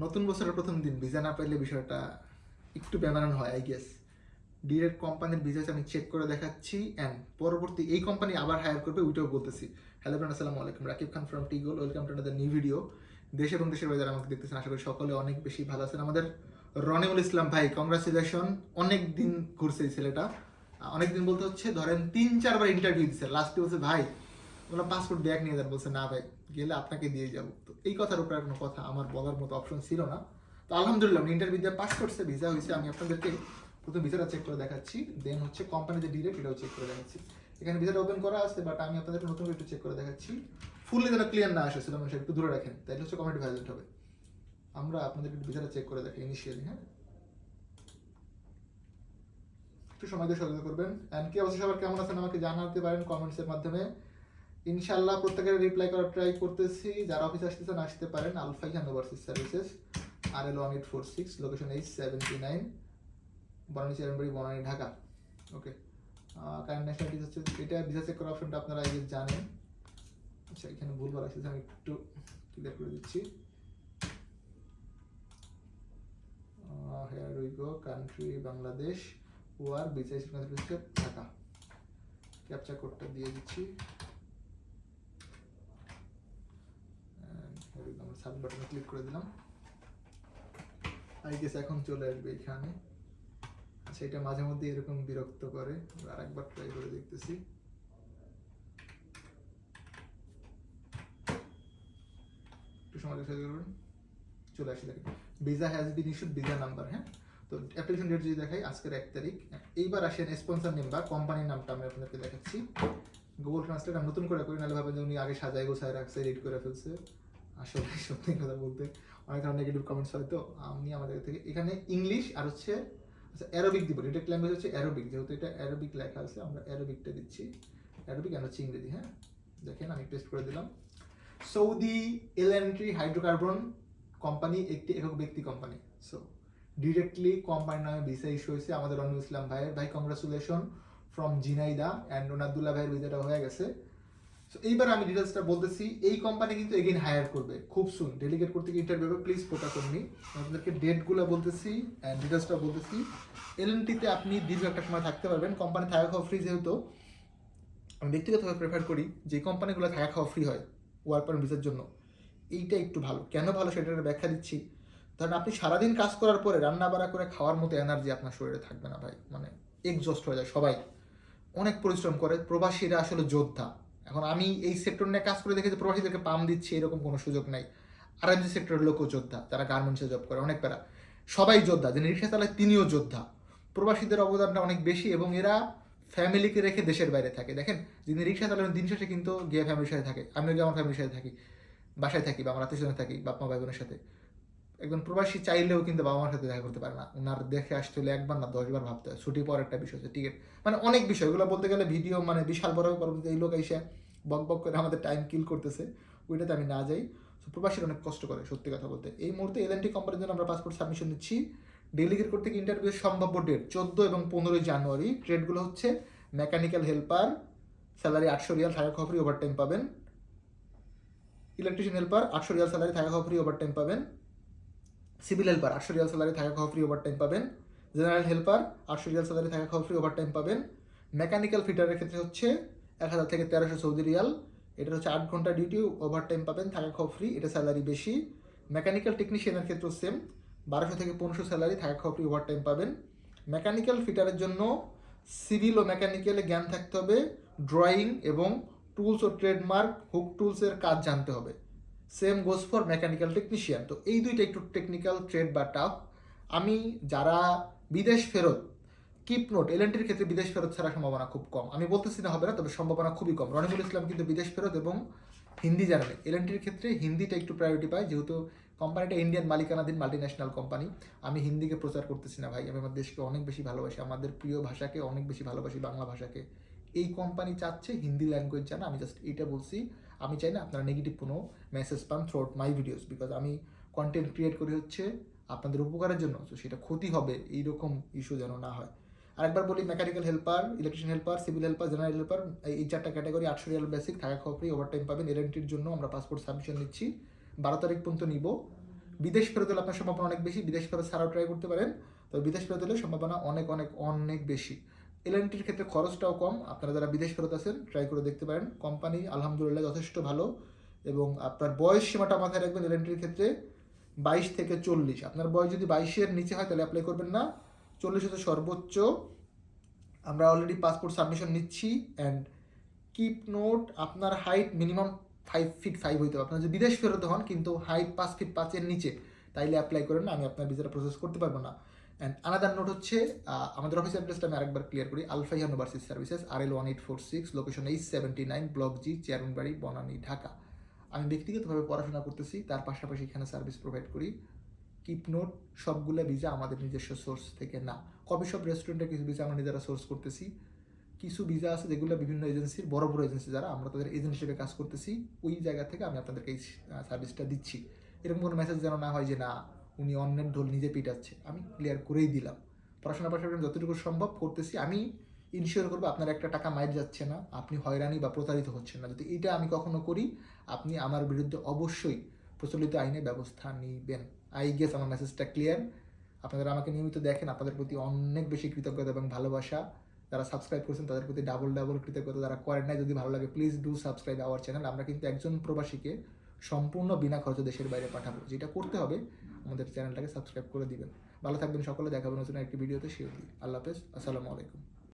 নতুন বছরের প্রথম দিন, ভিসা না পাইলে বিষয়টা একটু বেমানান হয় আই গেস ডিরেক্ট কোম্পানির ভিসা আমি চেক করে দেখাচ্ছি অ্যান্ড পরবর্তী এই কোম্পানি আবার হায়ার করবে, ওইটাও বলতেছি। হ্যালো ফ্রেন্ড আসসালামু আলাইকুম। রাকিব খান ফ্রম টিগোল ওয়েলকাম টু নিউ ভিডিও দেশ এবং দেশের যারা আমাকে দেখতেছেন, আশা করি সকলে অনেক বেশি ভালো আছেন। আমাদের রনিউল ইসলাম ভাই কংগ্রাচুলেশন অনেক দিন ঘুরছে এই ছেলেটা। অনেক দিন বলতে হচ্ছে, ধরেন তিন, চারবার ইন্টারভিউ দিচ্ছে লাস্টে বলছে, ভাই বললাম পাসপোর্ট ব্যাগ নিয়ে যান বলছে, না ভাই, গেলে আপনাকে দিয়ে যাব। তো এই কথার উপরে কোনো কথা আমার বলার মতো অপশন ছিল না। তো আলহামদুলিল্লাহ ইন্টারভিউ দিয়ে পাস করছে ভিসা হয়েছে, আমি আপনাদেরকে প্রথম ভিসাটা চেক করে দেখাচ্ছি। দেন হচ্ছে কোম্পানিতে ডিরেক্ট এটাও চেক করে দেখাচ্ছি। এখানে ভিসাটা ওপেন করা আছে বাট আমি আপনাদেরকে নতুন একটু চেক করে দেখাচ্ছি। ফুললি যেন ক্লিয়ার না আসে সেটা একটু দূরে রাখেন। তাইলে হচ্ছে কমেন্ট ভ্যালিড হবে। আমরা আপনাদেরকে ভিসাটা চেক করে দেখাই ইনিশিয়ালি হ্যাঁ? একটু সময় দিয়ে সহযোগিতা করবেন। অ্যান্ড কি অবশ্যই সবার? কেমন আছেন? আমাকে জানাতে পারেন কমেন্টসের মাধ্যমে। ইনশাল্লাহ প্রত্যেকের রিপ্লাই করার ট্রাই করতেছি। যারা অফিসে আসতেছেন, আসতে পারেন। আলফাই ওভারসিজ সার্ভিসেস আর L one eight four six location H seventy nine Banani চেরানবাড়ি Banani Dhaka okay current nationality হচ্ছে, এটা ভিসা চেক করার অপশনটা আপনারা আগে জানেন। আচ্ছা এখানে ভুলবার আসছে আমি একটু ক্লিয়ার করে দিচ্ছি। Here we go country Bangladesh war হচ্ছে ঢাকা। ক্যাপচা কোডটা দিয়ে দিচ্ছি। আমরা সাব বাটনে ক্লিক করে দিলাম। আই গেস এখন চলে আসবে এখানে। আচ্ছা এটা মাঝে মধ্যে এরকম বিরক্ত করে। আর একবার ট্রাই করে দেখতেছি। একটু সময় করবেন চলে আসি, দেখেন। Visa has been issued visa number হ্যাঁ? তো অ্যাপ্লিকেশন ডেট যদি দেখাই, আজকের এক তারিখ। এইবার আসেন স্পন্সর নেম বা কোম্পানির নামটা আমি আপনাদেরকে দেখাচ্ছি। গুগল ট্রান্সলেট আমি নতুন করে করি নাহলে ভাবেন যে উনি আগে সাজায়, গোছায় রাখছে এডিট করে ফেলছে। আসলে সত্যি কথা বলতে অনেক ধরনের নেগেটিভ কমেন্টস হয় তো, আমি আমাদের থেকে এখানে ইংলিশ আর হচ্ছে আচ্ছা অ্যারোবিক দিব। ডিটেক্ট ল্যাঙ্গুয়েজ হচ্ছে অ্যারোবিক যেহেতু এটা অ্যারোবিক লেখা আছে, আমরা অ্যারোবিকটা দিচ্ছি। অ্যারোবিক আর হচ্ছে ইংরেজি হ্যাঁ? দেখেন, আমি টেস্ট করে দিলাম। সৌদি এলএনট্রি হাইড্রোকার্বন কোম্পানি একটি একক ব্যক্তি কোম্পানি সো ডিরেক্টলি কোম্পানির নামে ভিসা ইস্যু হয়েছে আমাদের রনু ইসলাম ভাইয়ের। ভাই congratulation from Jhenaidah and Onadullah ভাইয়ের ভিসাটা হয়ে গেছে। সো এইবার আমি ডিটেলসটা বলতেছি, এই কোম্পানি কিন্তু এগেইন হায়ার করবে, খুব সুন ডেলিগেট করতে ইন্টারভিউ হবে প্লিজ ফোকাস অন মি আপনাদেরকে ডেটগুলো বলতেছি অ্যান্ড ডিটেলসটা বলতেছি। এলএনটিতে আপনি দীর্ঘ একটা সময় থাকতে পারবেন কোম্পানি থাকা খাওয়া ফ্রি যেহেতু, আমি ব্যক্তিগতভাবে প্রেফার করি যে কোম্পানিগুলো থাকা খাওয়া ফ্রি হয় ওয়ার্ক পারমিট ভিসার জন্য। এইটা একটু ভালো। কেন ভালো সেটার ব্যাখ্যা দিচ্ছি। ধরেন আপনি সারাদিন কাজ করার পরে রান্না বাড়া করে খাওয়ার মতো এনার্জি আপনার শরীরে থাকবে না ভাই মানে এক্সস্ট হয়ে যায় সবাই। অনেক পরিশ্রম করে, প্রবাসীরা আসলে যোদ্ধা। এখন আমি এই সেক্টর নিয়ে কাজ করে দেখি যে প্রবাসীদেরকে পাম দিচ্ছি, এরকম কোনো সুযোগ নাই। আর এমজি সেক্টরের লোকও যোদ্ধা যারা গার্মেন্টসে জব করে, অনেক প্যারা। সবাই যোদ্ধা যিনি রিক্সা চালায় তিনিও যোদ্ধা। প্রবাসীদের অবদানটা অনেক বেশি এবং এরা ফ্যামিলিকে রেখে দেশের বাইরে থাকে। দেখেন, যিনি রিক্সা চালান, দিন শেষে কিন্তু গিয়ে ফ্যামিলির সাথে থাকে। আমিও গিয়ে আমার ফ্যামিলির সাথে থাকি, বাসায় থাকি বা আমার আত্মীয় থাকি বাপ মা ভাই বোনের সাথে, একজন প্রবাসী চাইলেও কিন্তু বাবা মার সাথে দেখা করতে পারে না। ওনার দেখে আসতে হলে একবার না দশবার ভাবতে হয়। ছুটি পর একটা বিষয় হচ্ছে টিকিট মানে অনেক বিষয়, এগুলো বলতে গেলে ভিডিও মানে বিশাল বড় এই লোক এসে বক বক করে আমাদের টাইম কিল করতেছে, ওইটাতে আমি না যাই। তো প্রবাসীরা অনেক কষ্ট করে, সত্যি কথা বলতে। এই মুহূর্তে এলএনটি কোম্পানির জন্য আমরা পাসপোর্ট সাবমিশন নিচ্ছি। ডেলিগেট করতে গিয়ে ইন্টারভিউ সম্ভাব্য ডেট চোদ্দ এবং পনেরোই জানুয়ারি। ট্রেডগুলো হচ্ছে মেকানিক্যাল হেল্পার স্যালারি আটশো রিয়াল, থাকা খাওয়া ফ্রি ওভার টাইম পাবেন। ইলেকট্রিশিয়ান হেল্পার আটশো রিয়াল স্যালারি থাকা খাওয়া ফ্রি ওভার টাইম পাবেন। সিভিল হেল্পার আটশো রিয়াল স্যালারি থাকা খাওয়া ফ্রি ওভার টাইম পাবেন। জেনারেল হেল্পার আটশো রিয়াল স্যালারি থাকা খাওয়া ফ্রি ওভার টাইম পাবেন মেকানিক্যাল ফিটারের ক্ষেত্রে হচ্ছে এক হাজার থেকে তেরোশো সৌদি রিয়াল। এটা হচ্ছে আট ঘণ্টা ডিউটি ওভার টাইম পাবেন, থাকা খাওয়া ফ্রি এটা স্যালারি বেশি। মেকানিক্যাল টেকনিশিয়ানের ক্ষেত্রেও সেম বারোশো থেকে পনেরোশো স্যালারি থাকা খাওয়া ফ্রি ওভার টাইম পাবেন মেকানিক্যাল ফিটারের জন্য সিভিল ও মেকানিক্যালে জ্ঞান থাকতে হবে ড্রয়িং এবং টুলস ও ট্রেডমার্ক হুক টুলসের কাজ জানতে হবে। Same goes for mechanical technician তো এই দুইটা একটু টেকনিক্যাল ট্রেড বা টাফ আমি যারা বিদেশ ফেরত কিপ নোট এলএনটির ক্ষেত্রে বিদেশ ফেরত ছাড়া সম্ভাবনা খুব কম। আমি বলতেছি না হবে না, তবে সম্ভাবনা খুবই কম। রনিমুল ইসলাম কিন্তু বিদেশ ফেরত এবং হিন্দি জানে এলএনটির ক্ষেত্রে হিন্দিটা একটু প্রায়োরিটি পায়, যেহেতু কোম্পানিটা ইন্ডিয়ান মালিকানাধীন মাল্টি ন্যাশনাল কোম্পানি আমি হিন্দিকে প্রচার করতেছি না ভাই, আমি আমার দেশকে অনেক বেশি ভালোবাসি, আমাদের প্রিয় ভাষাকে অনেক বেশি ভালোবাসি, বাংলা ভাষাকে। এই কোম্পানি চাচ্ছে হিন্দি ল্যাঙ্গুয়েজ জানা, আমি জাস্ট এইটা বলছি। আমি চাই না আপনারা নেগেটিভ কোনো মেসেজ পান throughout my videos because আমি কন্টেন্ট ক্রিয়েট করি হচ্ছে আপনাদের উপকারের জন্য। তো সেটা ক্ষতি হবে, এইরকম ইস্যু যেন না হয়। আরেকবার বলি mechanical helper electrician helper civil helper general helper এই চারটা ক্যাটাগরি আটশো রিয়াল বেসিক থাকা খাওয়া ফ্রি ওভার টাইম পাবেন এলএনটির জন্য আমরা পাসপোর্ট সাবমিশন নিচ্ছি। বারো তারিখ পর্যন্ত নিব। বিদেশ ফেরত হলে আপনার সম্ভাবনা অনেক বেশি, বিদেশ ফেরত ছাড়াও ট্রাই করতে পারেন। তবে বিদেশ ফেরত হলে সম্ভাবনা অনেক অনেক অনেক বেশি। এলএনটির ক্ষেত্রে খরচটাও কম, আপনারা যারা বিদেশ ফেরত আছেন ট্রাই করে দেখতে পারেন। কোম্পানি আলহামদুলিল্লাহ যথেষ্ট ভালো এবং আপনার বয়স সীমাটা মাথায় রাখবেন এলএনটির ক্ষেত্রে বাইশ থেকে চল্লিশ। আপনার বয়স যদি বাইশের নিচে হয়, তাহলে অ্যাপ্লাই করবেন না। চল্লিশ হচ্ছে সর্বোচ্চ। আমরা অলরেডি পাসপোর্ট সাবমিশন নিচ্ছি অ্যান্ড কিপ নোট আপনার height minimum five feet five হইতে হবে। আপনার যদি বিদেশ ফেরত হন, কিন্তু হাইট পাঁচ ফিট পাঁচের নিচে, তাইলে অ্যাপ্লাই করেন, আমি আপনার ভিসাটা প্রসেস করতে পারব না। অ্যান্ড আনাদার নোট হচ্ছে আমাদের অফিস অ্যাড্রেসটা আমি আরেকবার ক্লিয়ার করি Alpha university services R L one eight four six location eight seventy nine block G Chairmanbari Banani Dhaka আমি ব্যক্তিগতভাবে পড়াশোনা করতেছি, তার পাশাপাশি এখানে সার্ভিস প্রোভাইড করি। কিপ নোট সবগুলো ভিসা আমাদের নিজস্ব সোর্স থেকে না। কফি শপ রেস্টুরেন্টে কিছু ভিসা আমরা নিজেরা সোর্স করতেছি। কিছু ভিসা আছে যেগুলো বিভিন্ন এজেন্সির বড় বড় এজেন্সি যারা আমরা তাদের এজেন্ট হিসেবে কাজ করতেছি। ওই জায়গা থেকে আমি আপনাদেরকে এই সার্ভিসটা দিচ্ছি। এরকম কোনো মেসেজ যেন না হয় যে না, উনি অন্যের ঢোল নিজে পিটাচ্ছে। আমি ক্লিয়ার করেই দিলাম। পড়াশোনার পাশাপাশি যতটুকু সম্ভব করতেছি। আমি ইনশিওর করব আপনার একটা টাকা মাইর যাচ্ছে না। আপনি হয়রানি বা প্রতারিত হচ্ছেন না। যদি এটা আমি কখনো করি, আপনি আমার বিরুদ্ধে অবশ্যই প্রচলিত আইনে ব্যবস্থা নিবেন। আই গেস আমার মেসেজটা ক্লিয়ার আপনারা আমাকে নিয়মিত দেখেন, আপনাদের প্রতি অনেক বেশি কৃতজ্ঞতা এবং ভালোবাসা। যারা সাবস্ক্রাইব করছেন, তাদের প্রতি ডাবল ডাবল কৃতজ্ঞতা। যারা করেন নাই, যদি ভালো লাগে please do subscribe our channel আমরা কিন্তু একজন প্রবাসীকে সম্পূর্ণ বিনা খরচে দেশের বাইরে পাঠাবো। যেটা করতে হবে, আমাদের চ্যানেলটাকে সাবস্ক্রাইব করে দিবেন। ভালো থাকবেন সকলে দেখাবেন নতুন একটি ভিডিওতে শিওর আল্লাহ হাফেজ, আসসালামু আলাইকুম।